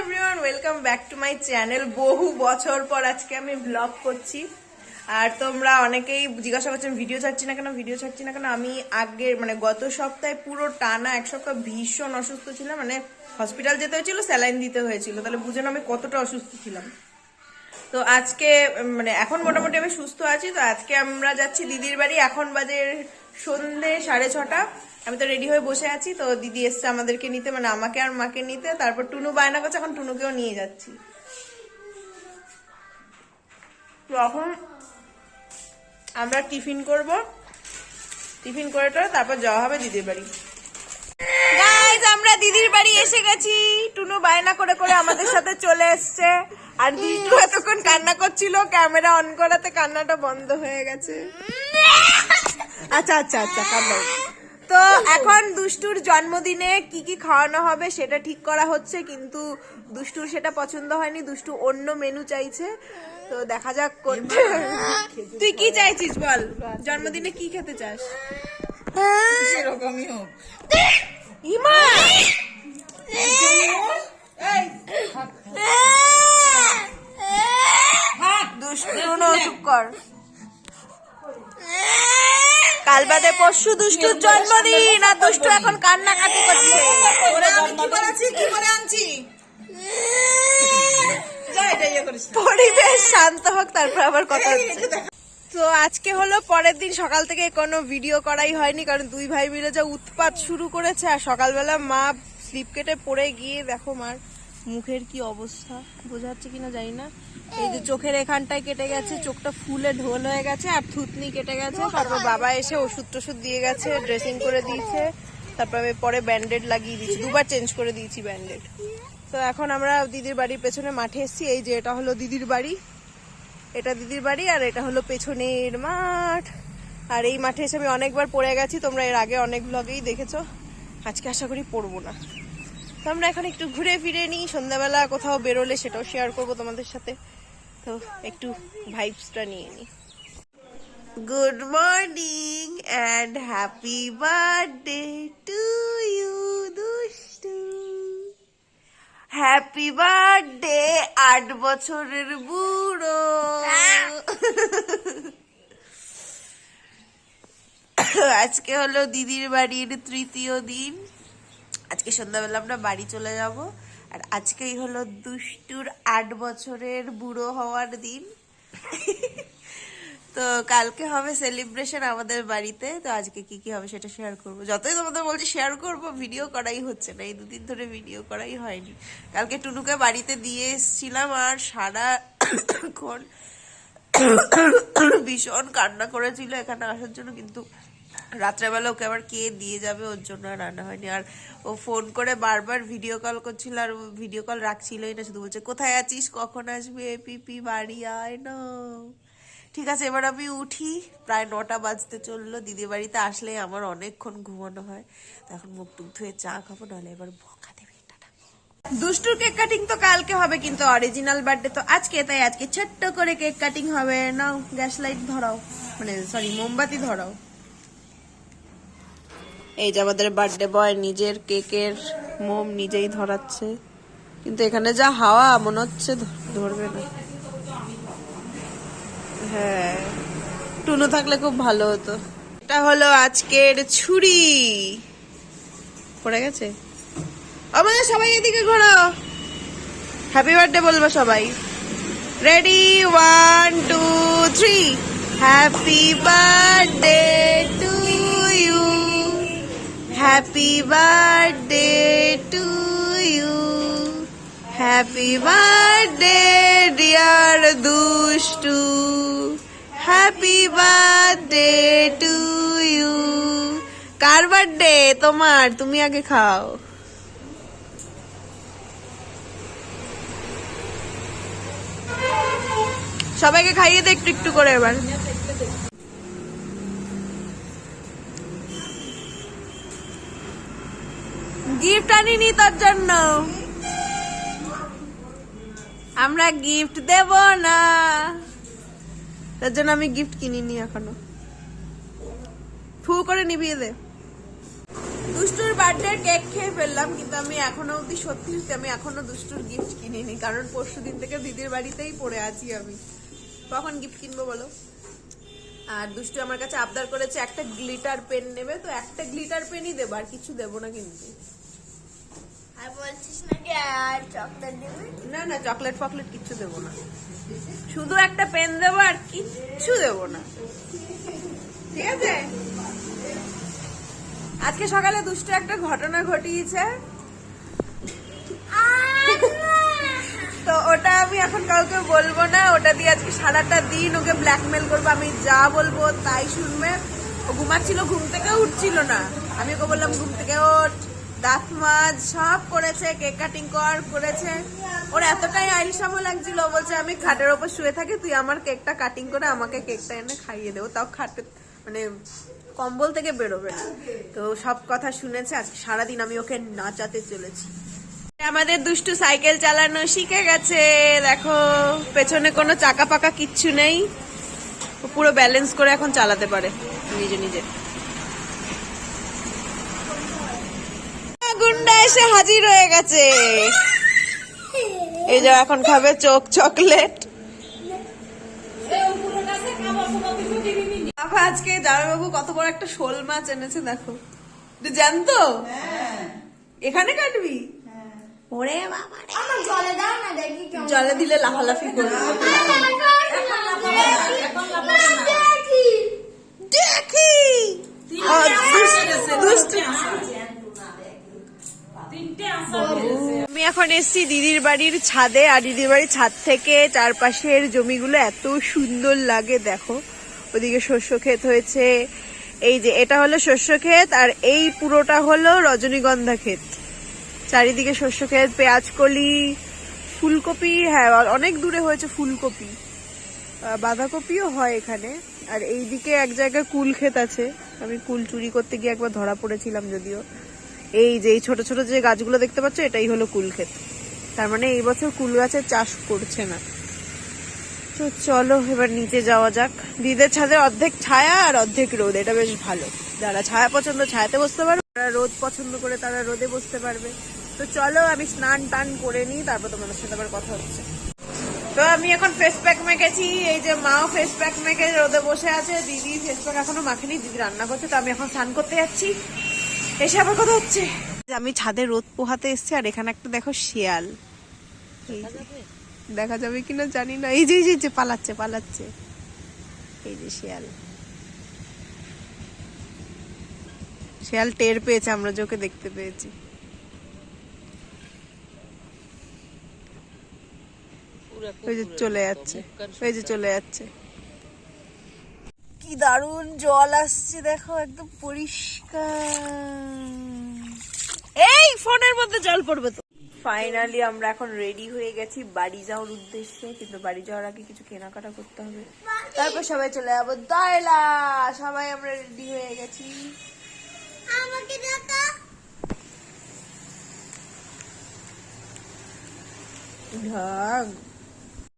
Everyone welcome back to my channel বহু বছর পর আজকে আমি ব্লগ করছি। আর তোমরা অনেকেই জিজ্ঞাসা করছেন, ভিডিও ছাড়ছি না কেন? ভিডিও ছাড়ছি না কেন? আমি আগের মানে গত সপ্তাহে পুরো টানা এক সপ্তাহ ভীষণ অসুস্থ ছিলাম। মানে হসপিটাল যেতে হয়েছিল স্যালাইন দিতে হয়েছিল। তাহলে বুঝে আমি কতটা অসুস্থ ছিলাম। তো আজকে মানে এখন মোটামুটি আমি সুস্থ আছি। তো আজকে আমরা যাচ্ছি দিদির বাড়ি। এখন বাজে সন্ধে সাড়ে ছটা। আমি তো রেডি হয়ে বসে আছি, তো দিদি এসছে আমাদেরকে নিতে মানে আমাকে আর মাকে নিতে, তারপর টুনু বায়না করছে, এখন টুনুকেও নিয়ে যাচ্ছি। তো এখন আমরা টিফিন করব। টিফিন করে টরে তারপর যাওয়া হবে দিদির বাড়ি। আমরা দিদির বাড়ি এসে গেছি। টুনু বায়না করে করে আমাদের সাথে চলে এসছে। আর দিদু এতক্ষণ কান্না করছিল, ক্যামেরা অন করাতে কান্নাটা বন্ধ হয়ে গেছে। আচ্ছা আচ্ছা আচ্ছা কান্না। তো এখন দুষ্টুর জন্মদিনে কি কি খাওয়ানো হবে সেটা ঠিক করা হচ্ছে কিন্তু দুষ্টুর সেটা পছন্দ হয়নি দুষ্টু অন্য মেনু চাইছে। তো দেখা যাক করতে তুই কি চাইছিস বল? জন্মদিনে কি খেতে চাস? সেরকমই হোক। ইমা! দুষ্টু নো চুপ কর। কাল বাদে পরশু দুষ্টুর জন্মদিন আর দুষ্টু এখন কান্নাকাটি করছে। ওরে আমি কি করে আনছি? ইয়ে। পরিবেশ শান্ত হোক তারপর আবার কথা হচ্ছে। তো আজকে হলো পরের দিন সকাল থেকে কোনো ভিডিও করাই হয়নি কারণ দুই ভাই মিলে যা উৎপাত শুরু করেছে আর সকালবেলা মা স্লিপ কেটে পড়ে গিয়ে দেখো মার মুখের কি অবস্থা বোঝা যাচ্ছে কিনা জানি না। এই যে চোখের এখানটায় কেটে গেছে, চোখটা ফুলে ঢোল হয়ে গেছে আর থুতনি কেটে গেছে। তারপর বাবা এসে ওষুধ টষুধ দিয়ে গেছে ড্রেসিং করে দিয়েছে। তারপর আমি পরে ব্যান্ডেড লাগিয়ে দিয়েছি, দুবার চেঞ্জ করে দিয়েছি ব্যান্ডেড তো এখন আমরা দিদির বাড়ির পেছনে মাঠে এসেছি। এই যে এটা হলো দিদির বাড়ি। এটা দিদির বাড়ি আর এটা হলো পেছনের মাঠ। আর এই মাঠে এসে আমি অনেকবার পড়ে গেছি, তোমরা এর আগে অনেক ব্লগেই দেখেছ। আজকে আশা করি পড়ব না। তো আমরা এখন একটু ঘুরে ফিরে নিই, সন্ধ্যাবেলা কোথাও বেরোলে সেটাও শেয়ার করব তোমাদের সাথে। তো একটু ভাইবসটা নিয়ে নিই good morning and happy birthday to you Dushtu. Happy birthday আট বছরের বুড়ো। আজকে হলো দিদির বাড়ির তৃতীয় দিন। আজকে সন্ধ্যাবেলা আমরা বাড়ি চলে যাব। আর আজকেই হলো দুষ্টুর আট বছরের বুড়ো হওয়ার দিন। তো কালকে হবে সেলিব্রেশন আমাদের বাড়িতে। তো আজকে কি কি হবে সেটা শেয়ার করব। যতই তোমাদের বলছি শেয়ার করব ভিডিও করাই হচ্ছে না। এই দুদিন ধরে ভিডিও করাই হয়নি। কালকে টুনুকে বাড়িতে দিয়ে এসেছিলাম আর সারাক্ষণ ভীষণ কান্না করেছিল এখানে আসার জন্য। কিন্তু রাত্রেবেলা ওকে আবার কে দিয়ে যাবে, ওর জন্য রান্না হয়নি। আর ও ফোন করে বারবার ভিডিও কল করছিল আর ভিডিও কল রাখছিলই না, শুধু বলছে, কোথায় আছিস? কখন আসবে? পিপি বাড়ি আয় না। ঠিক আছে, এবার আমি উঠি, প্রায় নটা বাজতে চলল দিদি বাড়িতে আসলে আমার অনেকক্ষণ ঘুমানো হয়। এখন মুখ টুক ধুয়ে চা খাব নাহলে এবার বকা দেবে দুষ্টুর কেক কাটিং তো কালকে হবে, কিন্তু অরিজিনাল বার্থডে তো আজকে, তাই আজকে ছোট্ট করে কেক কাটিং হবে। নাও, গ্যাস লাইট ধরাও মানে সরি মোমবাতি ধরাও। এই যে আমাদের বার্থডে বয় নিজের কেকের মোম নিজেই ধরাচ্ছে। কিন্তু এখানে যা হাওয়া, মনে হচ্ছে ধরবে না। হ্যাঁ টুনু থাকলে খুব ভালো হতো। এটা হলো আজকের ছুরি। পড়ে গেছে? আমাদের সবাই এদিকে ঘোরো। হ্যাপি বার্থডে বলব সবাই। Ready one two three happy birthday to happy birthday to you happy birthday dear Dushtu happy birthday to you car birthday তোমার। তুমি আগে খাও। সবাইকে খাইয়ে দে একটু একটু করে এবার। গিফট আনিনি তোর জন্য। আমরা গিফট দেব না। তার জন্য আমি গিফট কিনিনি এখনও। ফু করে নিভিয়ে দে। দুষ্টুর বার্থডে কেক খেয়ে ফেললাম, কিন্তু আমি এখনও অবধি সত্যি সত্যি আমি এখনও দুষ্টুর গিফট কিনিনি, কারণ পরশু দিন থেকে দিদির বাড়িতেই পড়ে আছি আমি। কখন গিফট কিনবো বলো? আর দুষ্টু আমার কাছে আবদার করেছে, একটা গ্লিটার পেন নেবে, তো একটা গ্লিটার পেনই দেবো, আর কিছু দেবো না কিন্তু। চকলেট ফকলেট কিচ্ছু দেবো না। শুধু একটা পেন দেবো আর কিচ্ছু দেবো না। ঠিক আছে? আজকে সকালে দুষ্টু একটা ঘটনা ঘটিয়েছে। তো ওটা আমি এখন কাউকে বলব না, ওটা দিয়ে আজকে সারাটা দিন ওকে ব্ল্যাকমেল করব। আমি যা বলব তাই শুনবে। ও ঘুমাচ্ছিল, ঘুম থেকে উঠছিল না। আমি ওকে বললাম, ঘুম থেকে ওঠ। দাঁত মাছ সব করেছে কেক কাটিং কর, করেছে। ওর এতটাই আইলসামো লাগছিল বলছে, আমি খাটের ওপর শুয়ে থাকি, তুই আমার কেকটা কাটিং করে আমাকে কেকটা এনে খাইয়ে দেবো তাও খাটে মানে কম্বল থেকে বেরোবে তো সব কথা শুনেছে, আজকে সারাদিন আমি ওকে নাচাতে চলেছি। আমাদের দুষ্টু সাইকেল চালানো শিখে গেছে। দেখো, পেছনে কোনো চাকা পাকা কিচ্ছু নেই। পুরো ব্যালেন্স করে এখন চালাতে পারে, নিজে নিজে। এসে হাজির হয়ে গেছে এই যে এখন খাবে চোখ চকলেট আজকে জামাইবাবু কত বড় একটা শোল মাছ এনেছে দেখো তুই জানতো এখানে কাটবি ওরে বাবা জলে দাও না দেখি জলে দিলে লাফালাফি করবে দেখি দেখি দুষ্ট- আমি এখন এসেছি দিদির বাড়ির ছাদে আর দিদির বাড়ির ছাদ থেকে চারপাশের জমিগুলো এত সুন্দর লাগে দেখো। ওদিকে শস্য ক্ষেত হয়েছে। এই যে এটা হলো শস্য ক্ষেত আর এই পুরোটা হলো রজনীগন্ধা ক্ষেত। চারিদিকে শস্য ক্ষেত পেঁয়াজ কলি ফুলকপি হ্যাঁ অনেক দূরে হয়েছে ফুলকপি। বাঁধাকপিও হয় এখানে। আর এইদিকে এক জায়গায় কুল ক্ষেত আছে। আমি কুল চুরি করতে গিয়ে একবার ধরা পড়েছিলাম যদিও। এই যে, এই ছোট ছোট যে গাছগুলো দেখতে পাচ্ছ, এটাই হলো কুল ক্ষেত। তার মানে এই বছর কুল গাছের চাষ করছে না। তো চলো, এবার নিচে যাওয়া যাক। দিদের ছাদে অর্ধেক ছায়া আর অর্ধেক রোদ, এটা বেশ ভালো। যারা ছায়া পছন্দ, ছায়াতে বসতে পারবে যারা রোদ পছন্দ করে, তারা রোদে বসতে পারবে। তো চলো, আমি স্নান টান করে নিই, তারপর তোমাদের সাথে আবার কথা হচ্ছে। তো আমি এখন ফেস প্যাক মেখেছি। এই যে মাও ফেস প্যাক মেখে রোদে বসে আছে। দিদি ফেস প্যাক এখনও মাখেনি, দিদি রান্না করছে, তো আমি এখন স্নান করতে যাচ্ছি। এসে আবার কথা হচ্ছে। আমি ছাদে রোদ পোহাতে এসেছি আর এখানে একটা দেখো শিয়াল। দেখা যাবে কিনা জানি না। এই যে এই যে, এই যে পালাচ্ছে পালাচ্ছে। এই যে শিয়াল। শিয়াল টের পেয়েছে আমরা যে ওকে দেখতে পেয়েছি। ওই যে চলে যাচ্ছে ওই যে চলে যাচ্ছে। কি দারুণ জল আসছে দেখো একদম পরিষ্কার। এই ফোনের মধ্যে জল পড়বে তো। ফাইনালি আমরা এখন রেডি হয়ে গেছি বাড়ি যাওয়ার উদ্দেশ্যে কিন্তু বাড়ি যাওয়ার আগে কিছু কেনাকাটা করতে হবে। তারপর সবাই চলে যাব দয়লা। সবাই আমরা রেডি হয়ে গেছি। ঢাক